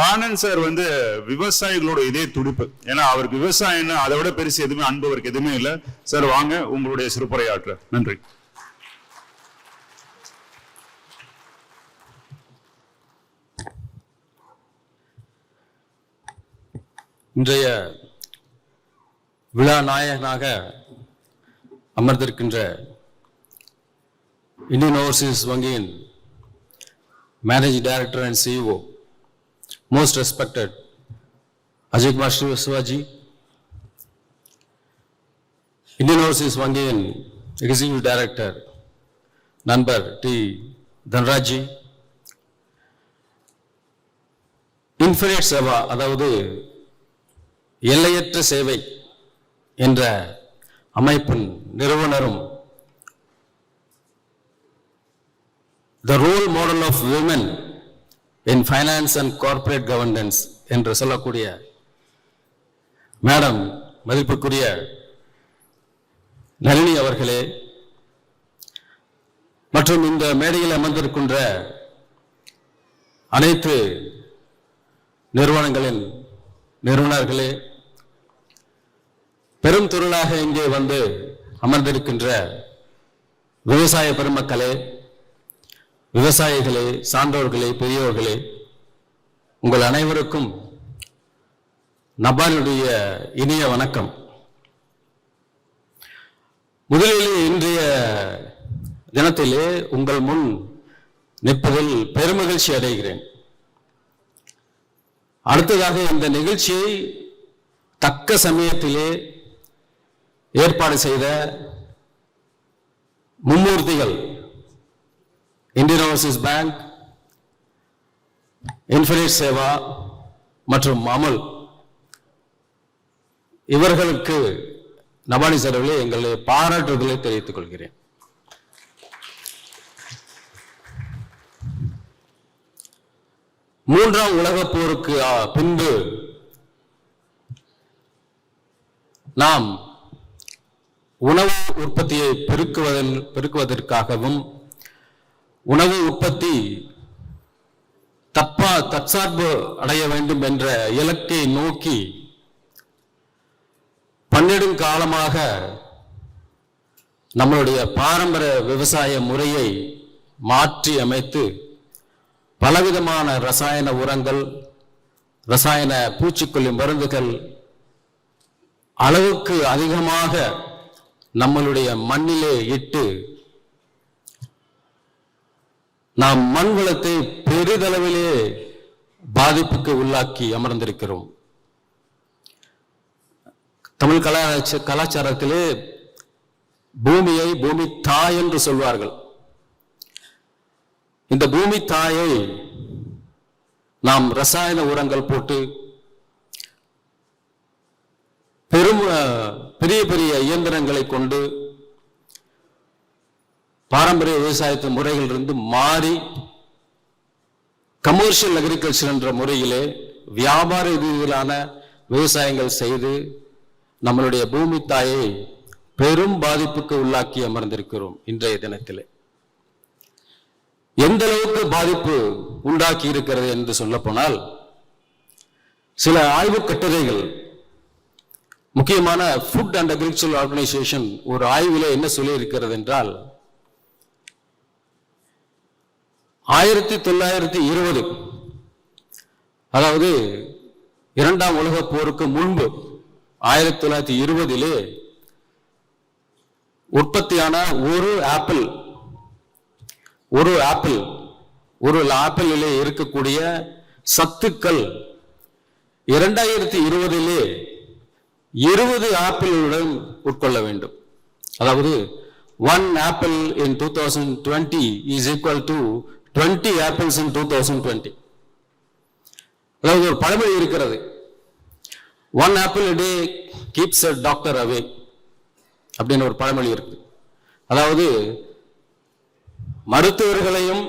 Anand sir வந்து விவசாயிகளோட இதே துடிப்பு. ஏன்னா அவருக்கு விவசாயம்னு அதை விட பெருசு எதுவுமே அன்பு அவருக்கு எதுவுமே இல்லை. சார் வாங்க உங்களுடைய சிறுபுரையாற்ற. நன்றி. இன்றைய விழா நாயகனாக அமர்ந்திருக்கின்ற இந்தியன் ஓவர்சீஸ் வங்கியின் managing director and CEO most respected Ajaykumar Shri Shivaji Indian Overseas வங்கியின் எக்ஸிக்யூட்டிவ் டைரக்டர் நண்பர் டி தன்ராஜி இன்ஃபினிட் சேவா அதாவது எல்லையற்ற சேவை என்ற அமைப்பின் நிறுவனரும் the role model of women in finance and corporate governance என்று சொல்லக்கூடிய மேடம் மதிப்புக்குரிய நளினி அவர்களே மற்றும் இந்த மேடையில் அமர்ந்திருக்கின்ற அனைத்து நிறுவனங்களின் நிறுவனர்களே பெரும் திரளாக இங்கே வந்து அமர்ந்திருக்கின்ற விவசாய பெருமக்களே விவசாயிகளே சான்றோர்களே பெரியோர்களே உங்கள் அனைவருக்கும் நபாலுடைய இனிய வணக்கம். முதலில் இன்றைய தினத்திலே உங்கள் முன் நிற்பதில் பெருமகிழ்ச்சி அடைகிறேன். அடுத்ததாக இந்த நிகழ்ச்சியை தக்க சமயத்திலே ஏற்பாடு செய்த மும்மூர்த்திகள் Indian Overseas Bank Infinite Seva மற்றும் அமுல் இவர்களுக்கு நபானி சார்பிலே எங்களை பாராட்டுதலை தெரிவித்துக் கொள்கிறேன். மூன்றாம் உலகப் போருக்கு பின்பு நாம் உணவு உற்பத்தியை பெருக்குவதன் பெருக்குவதற்காகவும் உணவு உற்பத்தி தப்பா தற்சார்பு அடைய வேண்டும் என்ற இலக்கை நோக்கி பன்னெடுங்காலமாக நம்மளுடைய பாரம்பரிய விவசாய முறையை மாற்றி அமைத்து பலவிதமான ரசாயன உரங்கள் ரசாயன பூச்சிக்கொல்லி மருந்துகள் அளவுக்கு அதிகமாக நம்மளுடைய மண்ணிலே இட்டு நாம் மண் வளத்தை பெரிதளவிலே பாதிப்புக்கு உள்ளாக்கி அமர்ந்திருக்கிறோம். தமிழ் கலாச்சார கலாச்சாரத்திலே பூமியை பூமி தாய் என்று சொல்வார்கள். இந்த பூமி தாயை நாம் ரசாயன உரங்கள் போட்டு பெரும் பெரிய பெரிய இயந்திரங்களை கொண்டு பாரம்பரிய விவசாயத்து முறைகளிலிருந்து மாறி கமர்ஷியல் அக்ரிகல்ச்சர் என்ற முறையிலே வியாபார ரீதியிலான விவசாயங்கள் செய்து நம்மளுடைய பூமி தாயை பெரும் பாதிப்புக்கு உள்ளாக்கி அமர்ந்திருக்கிறோம் இன்றைய தினத்தில். எந்த அளவுக்கு பாதிப்பு உண்டாக்கி இருக்கிறது என்று சொல்லப்போனால் சில ஆய்வுக் கட்டுரைகள் முக்கியமான ஃபுட் அண்ட் அக்ரிகல்ச்சர் ஆர்கனைசேஷன் ஒரு ஆய்வில் என்ன சொல்லி இருக்கிறது என்றால் ஆயிரத்தி தொள்ளாயிரத்தி இருபது. அதாவது இரண்டாம் உலகப் போருக்கு முன்பு ஆயிரத்தி தொள்ளாயிரத்தி இருபதிலே உற்பத்தியான ஒரு ஆப்பிள் ஒரு ஆப்பிள் ஒரு ஆப்பிளிலே இருக்கக்கூடிய சத்துக்கள் இரண்டாயிரத்தி இருபதிலே இருபது ஆப்பிளுடன் உட்கொள்ள வேண்டும். அதாவது one apple in two thousand twenty is equal to twenty apples in two thousand twenty அதாவது ஒரு பழமொழி இருக்கிறது. One apple day keeps a doctor away அப்படின்னு ஒரு பழமொழி இருக்கு அதாவது மருத்துவர்களையும்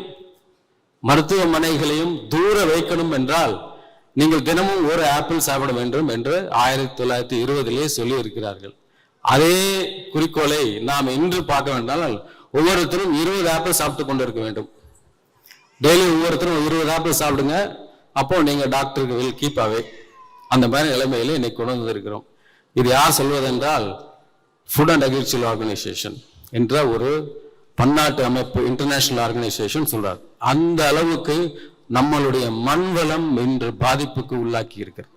மருத்துவமனைகளையும் தூர வைக்கணும் என்றால் நீங்கள் தினமும் ஒரு ஆப்பிள் சாப்பிட வேண்டும் என்று ஆயிரத்தி தொள்ளாயிரத்தி இருபதிலே சொல்லி இருக்கிறார்கள் அதே குறிக்கோளை நாம் இன்று பார்க்க வேண்டால் ஒவ்வொருத்தரும் இருபது ஆப்பிள் சாப்பிட்டு கொண்டிருக்க வேண்டும். டெய்லி ஒவ்வொருத்தரும் இருபது ஆப்பிள் சாப்பிடுங்க. அப்போ நீங்கள் டாக்டருக்கு வில் கீப் அவே அந்த மாதிரி நிலைமையில இன்னைக்கு கொண்டு வந்திருக்கிறோம். இது யார் சொல்வதென்றால் ஃபுட் அண்ட் அக்ரிகல்ச்சர் ஆர்கனைசேஷன் என்ற ஒரு பன்னாட்டு அமைப்பு இன்டர்நேஷனல் ஆர்கனைசேஷன் சொல்றார். அந்த அளவுக்கு நம்மளுடைய மண் வளம் இன்று பாதிப்புக்கு உள்ளாக்கி இருக்கிறது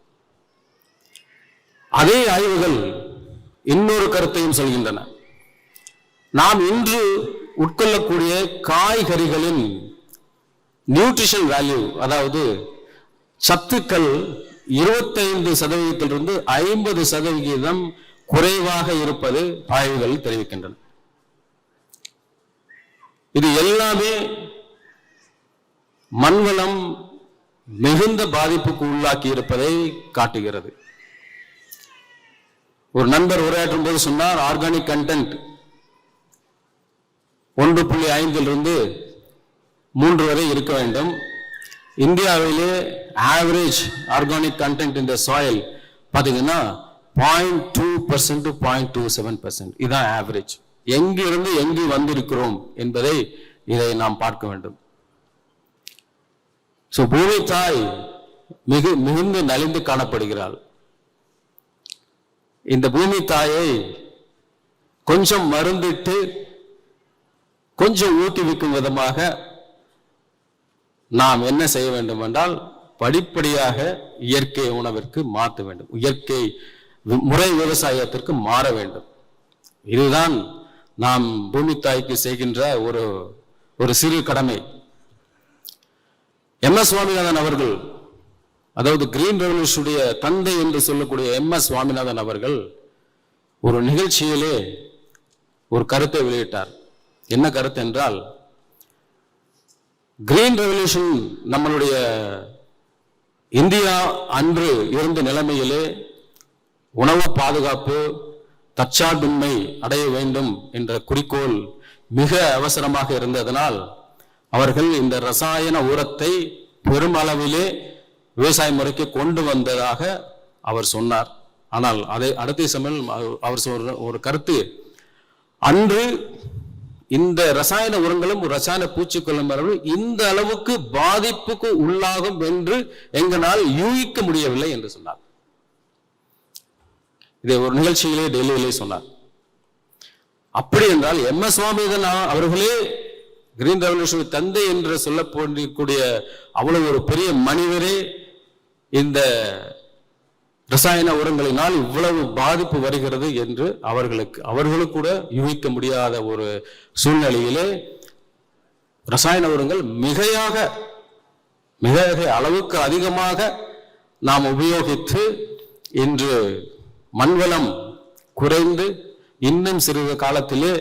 அதே ஆய்வுகள் இன்னொரு கருத்தையும் சொல்கின்றன. நாம் இன்று உட்கொள்ளக்கூடிய காய்கறிகளின் நியூட்ரிஷன் வேல்யூ அதாவது சத்துக்கள் இருபத்தைந்து சதவீதத்திலிருந்து ஐம்பது சதவிகிதம் குறைவாக இருப்பது ஆய்வுகள் தெரிவிக்கின்றன. இது எல்லாமே மண்வளம் மிகுந்த பாதிப்புக்கு உள்ளாக்கி இருப்பதை காட்டுகிறது. ஒரு நண்பர் உரையாற்றும் போது சொன்னார் ஆர்கானிக் கண்டென்ட் ஒன்று புள்ளி ஐந்திலிருந்து மூன்று வரை இருக்க வேண்டும். இந்தியாவிலே ஆவரேஜ் ஆர்கானிக் கண்டென்ட் இந்த சாயில் பார்த்தீங்கன்னா point two percent point two seven percent இதுதான் ஆவரேஜ் எங்கிருந்து எங்கு வந்திருக்கிறோம் என்பதை இதை நாம் பார்க்க வேண்டும். ஸோ பூமி தாய் மிகு மிகுந்து நலிந்து காணப்படுகிறாள். இந்த பூமி தாயை கொஞ்சம் மருந்திட்டு கொஞ்சம் ஊக்குவிக்கும் விதமாக நாம் என்ன செய்ய வேண்டும் என்றால் படிப்படியாக இயற்கை உணவிற்கு மாற்ற வேண்டும். இயற்கை முறை விவசாயத்திற்கு மாற வேண்டும். இதுதான் நாம் பூமி தாய்க்கு செய்கின்ற ஒரு ஒரு சிறு கடமை. எம் எஸ் சுவாமிநாதன் அவர்கள் அதாவது கிரீன் ரெவல்யூஷனுடைய தந்தை என்று சொல்லக்கூடிய எம் எஸ் சுவாமிநாதன் அவர்கள் ஒரு நிகழ்ச்சியிலே ஒரு கருத்தை வெளியிட்டார். என்ன கருத்து என்றால் கிரீன் ரெவல்யூஷன் நம்மளுடைய இந்தியா அன்று இருந்த நிலைமையிலே உணவு பாதுகாப்பு தற்சார்பின்மை அடைய வேண்டும் என்ற குறிக்கோள் மிக அவசரமாக இருந்ததனால் அவர்கள் இந்த ரசாயன உரத்தை பெருமளவிலே விவசாய முறைக்கு கொண்டு வந்ததாக அவர் சொன்னார். ஆனால் அதை அடுத்த சமயம் அவர்- ஒரு கருத்து அன்று இந்த ரசாயன உரங்களும் ரசாயன பூச்சிக்கொல்லும் மரபு இந்த அளவுக்கு பாதிப்புக்கு உள்ளாகும் என்று எங்களால் யூகிக்க முடியவில்லை என்று சொன்னார். இதை ஒரு நிகழ்ச்சியிலே டெல்லியிலே சொன்னார். அப்படி என்றால் எம் எஸ் சுவாமிதன் அவர்களே கிரீன் ரெவல்யூஷன் தந்தை என்று சொல்லக்கூடிய அவ்வளவு ஒரு பெரிய மனிதரே இந்த ரசாயன உரங்களினால் இவ்வளவு பாதிப்பு வருகிறது என்று அவர்களுக்கு அவர்களும் கூட யூகிக்க முடியாத ஒரு சூழ்நிலையிலே ரசாயன உரங்கள் மிகையாக மிக மிக அளவுக்கு அதிகமாக நாம் உபயோகித்து இன்று மண்வளம் குறைந்து இன்னும் சிறிது காலத்திலே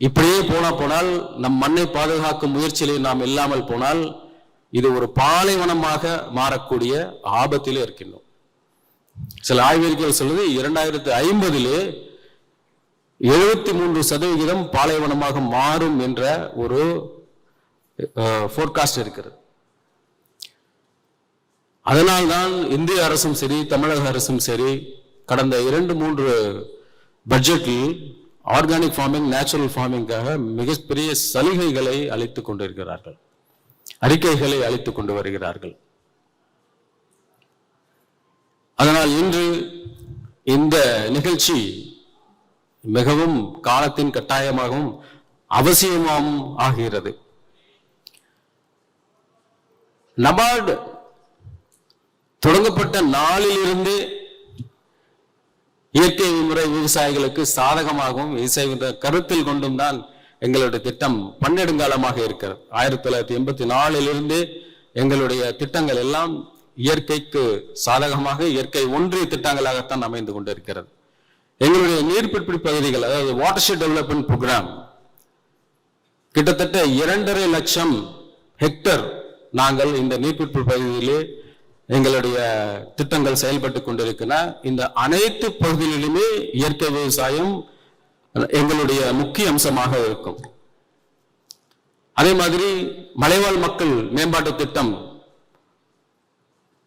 இப்படியே போனா போனால் நம் மண்ணை பாதுகாக்கும் முயற்சியிலே நாம் இல்லாமல் போனால் இது ஒரு பாலைவனமாக மாறக்கூடிய ஆபத்திலே இருக்கின்றோம். சில ஆய்வறிக்கைகள் சொல்லுது இரண்டாயிரத்து ஐம்பதிலே எழுபத்தி மூன்று சதவிகிதம் பாலைவனமாக மாறும் என்ற ஒரு ஃபோர்காஸ்ட் இருக்கிறது. அதனால்தான் இந்திய அரசும் சரி தமிழக அரசும் சரி கடந்த இரண்டு மூன்று பட்ஜெட்டில் ஆர்கானிக் ஃபார்மிங் நேச்சுரல் ஃபார்மிங்காக மிகப்பெரிய சலுகைகளை அளித்துக் கொண்டிருக்கிறார்கள். அறிக்கைகளை அளித்துக் கொண்டு வருகிறார்கள். அதனால் இன்று இந்த நிகழ்ச்சி மிகவும் காலத்தின் கட்டாயமாகவும் அவசியமாகவும் ஆகிறது. நபார்டு தொடங்கப்பட்ட நாளிலிருந்து இயற்கை முறை விவசாயிகளுக்கு சாதகமாகவும் விவசாய கருத்தில் கொண்டும் தான் எங்களுடைய திட்டம் பன்னெடுங்காலமாக இருக்கிறது. ஆயிரத்தி தொள்ளாயிரத்தி எண்பத்தி நாலிலிருந்து எங்களுடைய திட்டங்கள் எல்லாம் இயற்கைக்கு சாதகமாக இயற்கை ஒன்றிய திட்டங்களாகத்தான் அமைந்து கொண்டிருக்கிறது. எங்களுடைய நீர்பிடிப்பு பகுதிகள் அதாவது வாட்டர்ஷெட் டெவலப்மெண்ட் ப்ரோக்ராம் கிட்டத்தட்ட இரண்டரை லட்சம் ஹெக்டர் நாங்கள் இந்த நீர்பிடிப்பு பகுதியிலே எங்களுடைய திட்டங்கள் செயல்பட்டு கொண்டிருக்கின்றன. இந்த அனைத்து பகுதிகளிலுமே இயற்கை விவசாயம் எங்களுடைய முக்கிய அம்சமாக இருக்கும். அதே மாதிரி மலைவாழ் மக்கள் மேம்பாட்டு திட்டம்.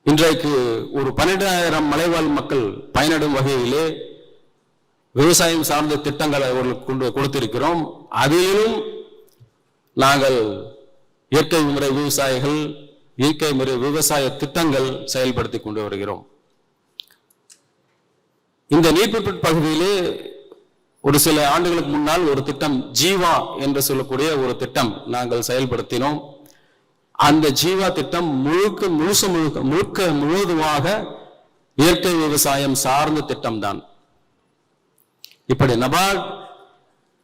இன்றைக்கு ஒரு பன்னெண்டாயிரம் மலைவாழ் மக்கள் பயனடும் வகையிலே விவசாயம் சார்ந்த திட்டங்களை அவர்களுக்கு கொண்டு கொடுத்திருக்கிறோம். அதிலும் நாங்கள் இயற்கை முறை விவசாயிகள் இயற்கை முறை விவசாய திட்டங்கள் செயல்படுத்தி கொண்டு வருகிறோம். இந்த நீர்பிற்பட் பகுதியிலே ஒரு சில ஆண்டுகளுக்கு முன்னால் ஒரு திட்டம் ஜீவா என்று சொல்லக்கூடிய ஒரு திட்டம் நாங்கள் செயல்படுத்தினோம். அந்த ஜீவா திட்டம் முழுக்க முழுச முழுக்க முழுக்க முழுவதுமாக இயற்கை விவசாயம் சார்ந்த திட்டம் தான் இப்படி நபார்ட்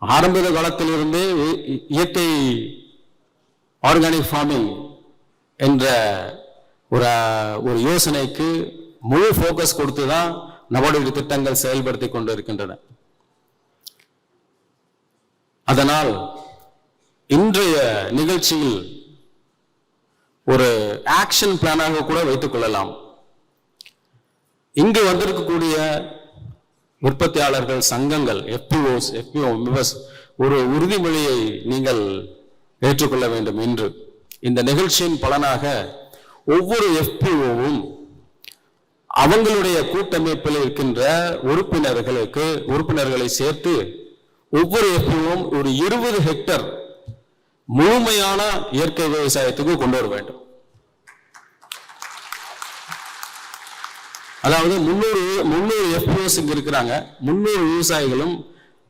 ஆரம்ப காலத்திலிருந்தே இ- இ- இயற்கை ஆர்கானிக் ஃபார்மிங் என்ற ஒரு ஒரு யோசனைக்கு முழு ஃபோக்கஸ் கொடுத்து தான் நபார்டு திட்டங்கள் செயல்படுத்தி கொண்டு இருக்கின்றன அதனால் இன்றைய நிகழ்ச்சியில் ஒரு ஆக்ஷன் பிளானாக கூட வைத்துக் கொள்ளலாம். இங்கு வந்திருக்கக்கூடிய உற்பத்தியாளர்கள் சங்கங்கள் எஃபிஓஸ் எஃபிஓ ஒரு உறுதிமொழியை நீங்கள் ஏற்றுக்கொள்ள வேண்டும் என்று. இந்த நிகழ்ச்சியின் பலனாக ஒவ்வொரு எஃபிஓவும் அவங்களுடைய கூட்டமைப்பில் இருக்கின்ற உறுப்பினர்களுக்கு உறுப்பினர்களை சேர்த்து ஒவ்வொரு எஃப்ஓவும் ஒரு இருபது ஹெக்டர் முழுமையான இயற்கை விவசாயத்துக்கு கொண்டு வர வேண்டும். அதாவது முன்னூறு முன்னூறு எஃபிஓஸ் இங்க இருக்கிறாங்க. முன்னூறு விவசாயிகளும்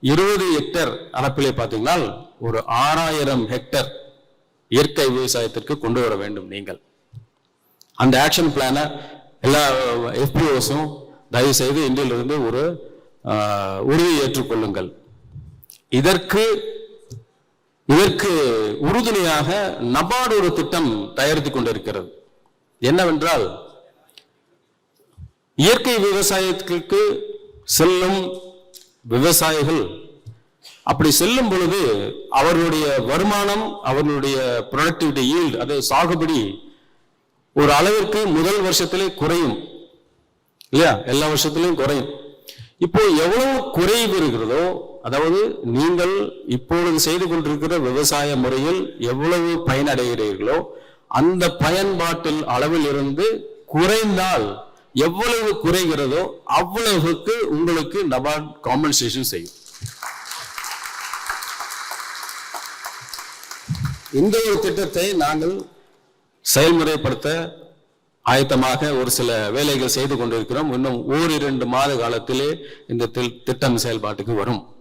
இருபது ஹெக்டர் அளப்பிலே பார்த்தீங்கன்னா ஒரு ஆறாயிரம் ஹெக்டர் இயற்கை விவசாயத்திற்கு கொண்டு வர வேண்டும் நீங்கள். அந்த ஆக்ஷன் பிளானை எல்லா எஃபிஓஸும் தயவு செய்து இந்தியிலிருந்து ஒரு உறுதி ஏற்றுக்கொள்ளுங்கள் இதற்கு இதற்கு உறுதுணையாக நபார்டு ஒரு திட்டம் தயாரித்துக் கொண்டிருக்கிறது. என்னவென்றால் இயற்கை விவசாயத்திற்கு செல்லும் விவசாயிகள் அப்படி செல்லும் பொழுது அவர்களுடைய வருமானம் அவர்களுடைய ப்ரொடக்டிவிட்டி ஈல்டு அது சாகுபடி ஒரு அளவிற்கு முதல் வருஷத்திலே குறையும். இல்லையா? எல்லா வருஷத்திலையும் குறையும். இப்போ எவ்வளவு குறைவு இருக்கிறதோ அதாவது நீங்கள் இப்பொழுது செய்து கொண்டிருக்கிற விவசாய முறையில் எவ்வளவு பயனடைகிறீர்களோ அந்த பயன்பாட்டில் அளவில் இருந்து குறைந்தால் எவ்வளவு குறைகிறதோ அவ்வளவுக்கு உங்களுக்கு நபார்ட் காம்பன்சேஷன் செய்யும். இந்த ஒரு திட்டத்தை நாங்கள் செயல்முறைப்படுத்த ஆயத்தமாக ஒரு சில வேலைகள் செய்து கொண்டிருக்கிறோம். இன்னும் ஓரிரண்டு மாத காலத்திலே இந்த தி- திட்டம் செயல்பாட்டுக்கு வரும்.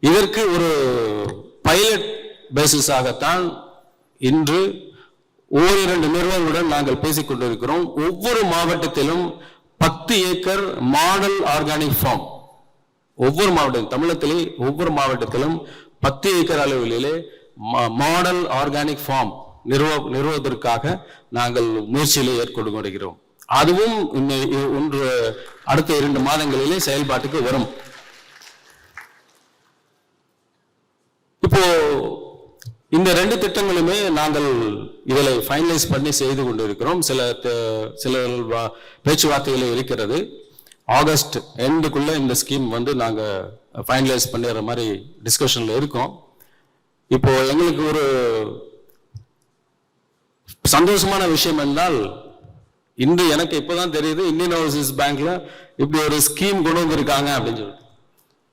இதற்கு ஒரு பைலட் பேசிஸாகத்தான் இன்று ஓரிரண்டு நிறுவனங்களுடன் நாங்கள் பேசிக் கொண்டிருக்கிறோம். ஒவ்வொரு மாவட்டத்திலும் பத்து ஏக்கர் மாடல் ஆர்கானிக் ஃபார்ம் ஒவ்வொரு மாவட்டம் தமிழகத்திலே ஒவ்வொரு மாவட்டத்திலும் பத்து ஏக்கர் அளவிலே மா- மாடல் ஆர்கானிக் ஃபார்ம் நிறுவ நிறுவுவதற்காக நாங்கள் முயற்சியிலே ஏற்கொண்டு கொண்டிருக்கிறோம். அதுவும் இன்ன- ஒன்று அடுத்த இரண்டு மாதங்களிலே செயல்பாட்டுக்கு வரும். இப்போ இந்த ரெண்டு திட்டங்களுமே நாங்கள் இதில் ஃபைனலைஸ் பண்ணி செய்து கொண்டிருக்கிறோம். சில சில வா- பேச்சுவார்த்தைகள் இருக்கிறது. ஆகஸ்ட் எண்டுக்குள்ளே இந்த ஸ்கீம் வந்து நாங்கள் ஃபைனலைஸ் பண்ணிடுற மாதிரி டிஸ்கஷனில் இருக்கோம். இப்போ எங்களுக்கு ஒரு சந்தோஷமான விஷயம் என்றால் இன்று எனக்கு இப்போதான் தெரியுது இந்தியன் ஓவர்சீஸ் பேங்க்ல இப்படி ஒரு ஸ்கீம் கொண்டு வந்திருக்காங்க அப்படின்னு சொல்லிட்டு.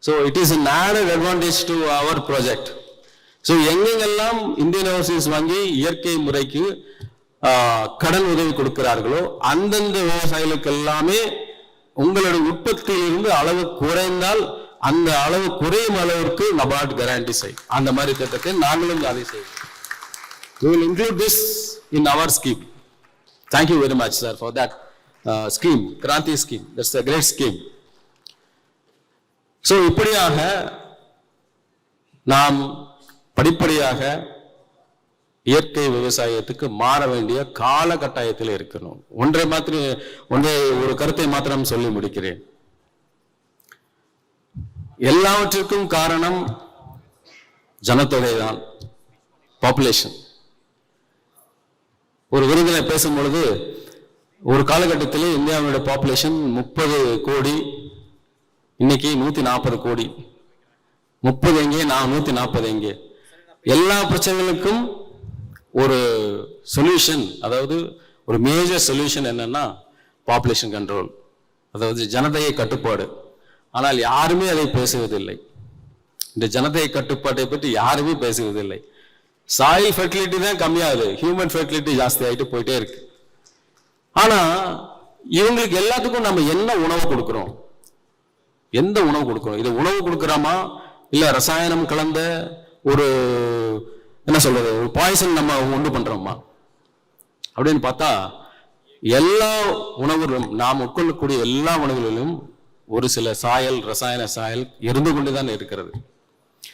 So it is an added advantage to our project so எங்கெங்கெல்லாம் இந்தியன் ஓவர்சீஸ் வங்கி இயற்கை முறைக்கு கடன் உதவி கொடுக்கிறார்களோ அந்தந்த விவசாயிகளுக்கு எல்லாமே உங்களுடைய உற்பத்தியிலிருந்து அளவு குறைந்தால் அந்த அளவு குறையும் அளவிற்கு நபார்ட் கேரண்டி செய்யும் அந்த மாதிரி திட்டத்தை நாங்களும் அதை செய்வோம். We will include this in our scheme. Thank you very much sir for that uh, scheme kranti scheme. That's a great scheme. So இப்படியாக நாம் படிப்படியாக இயற்கை விவசாயத்துக்கு மாற வேண்டிய கால கட்டாயத்தில் இருக்கணும். ஒன்றை மாத்திரம் ஒன்றை ஒரு கருத்தை மாத்திரம் சொல்லி முடிக்கிறேன். எல்லாவற்றிற்கும் காரணம் ஜனத்தொகை தான் பாப்புலேஷன் ஒரு விருந்தில் பேசும் பொழுது ஒரு காலகட்டத்தில் இந்தியாவோட பாப்புலேஷன் முப்பது கோடி இன்னைக்கு நூத்தி நாற்பது கோடி. முப்பது எங்கே நான் நூத்தி நாற்பது எங்கே? எல்லா பிரச்சனைகளுக்கும் ஒரு சொல்யூஷன் அதாவது ஒரு மேஜர் சொல்யூஷன் என்னன்னா பாப்புலேஷன் கண்ட்ரோல் அதாவது ஜனதையை கட்டுப்பாடு. ஆனால் யாருமே அதை பேசுவதில்லை. இந்த ஜனதையை கட்டுப்பாட்டை பற்றி யாருமே பேசுவதில்லை. சாயில் ஃபெர்டிலிட்டி தான் கம்மியாகுது ஹியூமன் ஃபெர்டிலிட்டி ஜாஸ்தி ஆகிட்டு போயிட்டே இருக்கு. ஆனால் இவங்களுக்கு எல்லாத்துக்கும் நம்ம என்ன உணவு கொடுக்குறோம்? எந்த உணவு கொடுக்குறோம்? இது உணவு கொடுக்குறோமா? இல்லை ரசாயனம் கலந்த ஒரு என்ன சொல்றது ஒரு பாய்சன் நம்ம உண்டு பண்றோமா அப்படின்னு பார்த்தா எல்லா உணவுகளும் நாம் உட்கொள்ளக்கூடிய எல்லா உணவுகளிலும் ஒரு சில சாயல் ரசாயன சாயல் இருந்து கொண்டுதான் இருக்கிறது.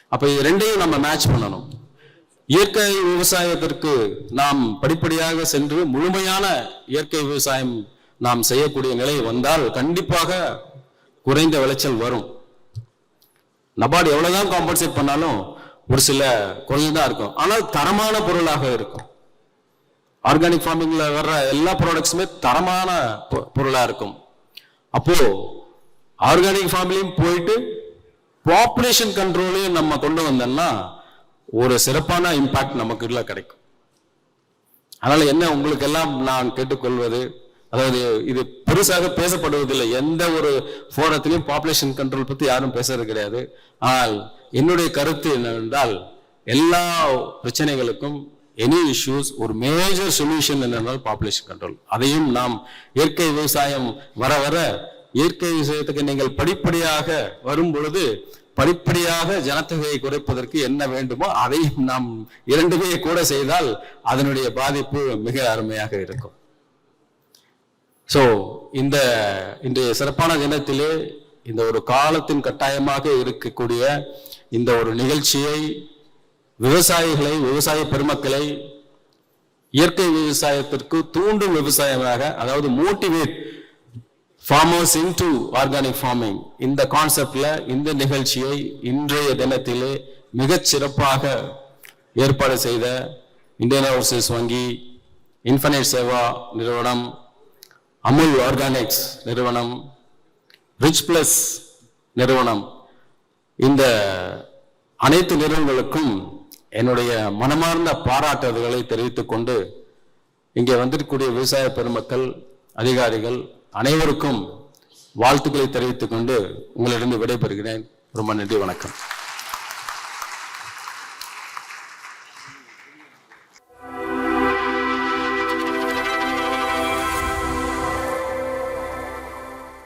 அப்ப ரெண்டையும் நம்ம மேட்ச் பண்ணணும். இயற்கை விவசாயத்திற்கு நாம் படிப்படியாக சென்று முழுமையான இயற்கை விவசாயம் நாம் செய்யக்கூடிய நிலை வந்தால் கண்டிப்பாக குறைந்த விளைச்சல் வரும். நபார்டு எவ்வளவுதான் காம்பன்சேட் பண்ணாலும் ஒரு சில குறைஞ்சதான் இருக்கும். ஆனால் தரமான பொருளாக இருக்கும். ஆர்கானிக் ஃபார்மிங்ல வர்ற எல்லா ப்ராடக்ட்ஸுமே தரமான பொ- பொருளா இருக்கும். அப்போ ஆர்கானிக் ஃபார்ம்லையும் போயிட்டு பாப்புலேஷன் கண்ட்ரோலையும் நம்ம கொண்டு வந்தோம்னா ஒரு சிறப்பான இம்பாக்ட் நமக்கு இல்லை கிடைக்கும். அதனால என்ன உங்களுக்கு எல்லாம் நான் கேட்டுக்கொள்வது அதாவது இது பெருசாக பேசப்படுவதில்லை. எந்த ஒரு போரத்திலையும் பாப்புலேஷன் கண்ட்ரோல் பத்தி யாரும் பேசுறது கிடையாது. ஆனால் என்னுடைய கருத்து என்னவென்றால் எல்லா பிரச்சனைகளுக்கும் எனி இஷ்யூஸ் ஒரு மேஜர் சொல்யூஷன் என்னென்னால் பாப்புலேஷன் கண்ட்ரோல் அதையும் நாம் இயற்கை விவசாயம் வர வர இயற்கை விவசாயத்துக்கு நீங்கள் படிப்படியாக வரும் பொழுது படிப்படியாக ஜனத்தொகையை குறைப்பதற்கு என்ன வேண்டுமோ அதையும் நாம் இரண்டுமே கூட செய்தால் அதனுடைய பாதிப்பு மிக அருமையாக இருக்கும். ஸோ இந்த இன்றைய சிறப்பான தினத்திலே இந்த ஒரு காலத்தின் கட்டாயமாக இருக்கக்கூடிய இந்த ஒரு நிகழ்ச்சியை விவசாயிகளை விவசாய பெருமக்களை இயற்கை விவசாயத்திற்கு தூண்டும் விவசாயமாக அதாவது motivate farmers into organic farming இந்த கான்செப்ட்ல இந்த நிகழ்ச்சியை இன்றைய தினத்திலே மிகச் சிறப்பாக ஏற்பாடு செய்த இந்தியன் ஓவர்சீஸ் வங்கி இன்ஃபனைட் சேவா நிறுவனம் அமுல் ஆர்கானிக்ஸ் நிறுவனம் ரிச் பிளஸ் நிறுவனம். இந்த அனைத்து நிறுவனங்களுக்கும் என்னுடைய மனமார்ந்த பாராட்டுதல்களை தெரிவித்துக் கொண்டு இங்கே வந்திருக்கக்கூடிய விவசாய பெருமக்கள் அதிகாரிகள் அனைவருக்கும் வாழ்த்துக்களை தெரிவித்துக் கொண்டு உங்களிடம் விடைபெறுகிறேன். ரொம்ப நன்றி வணக்கம்.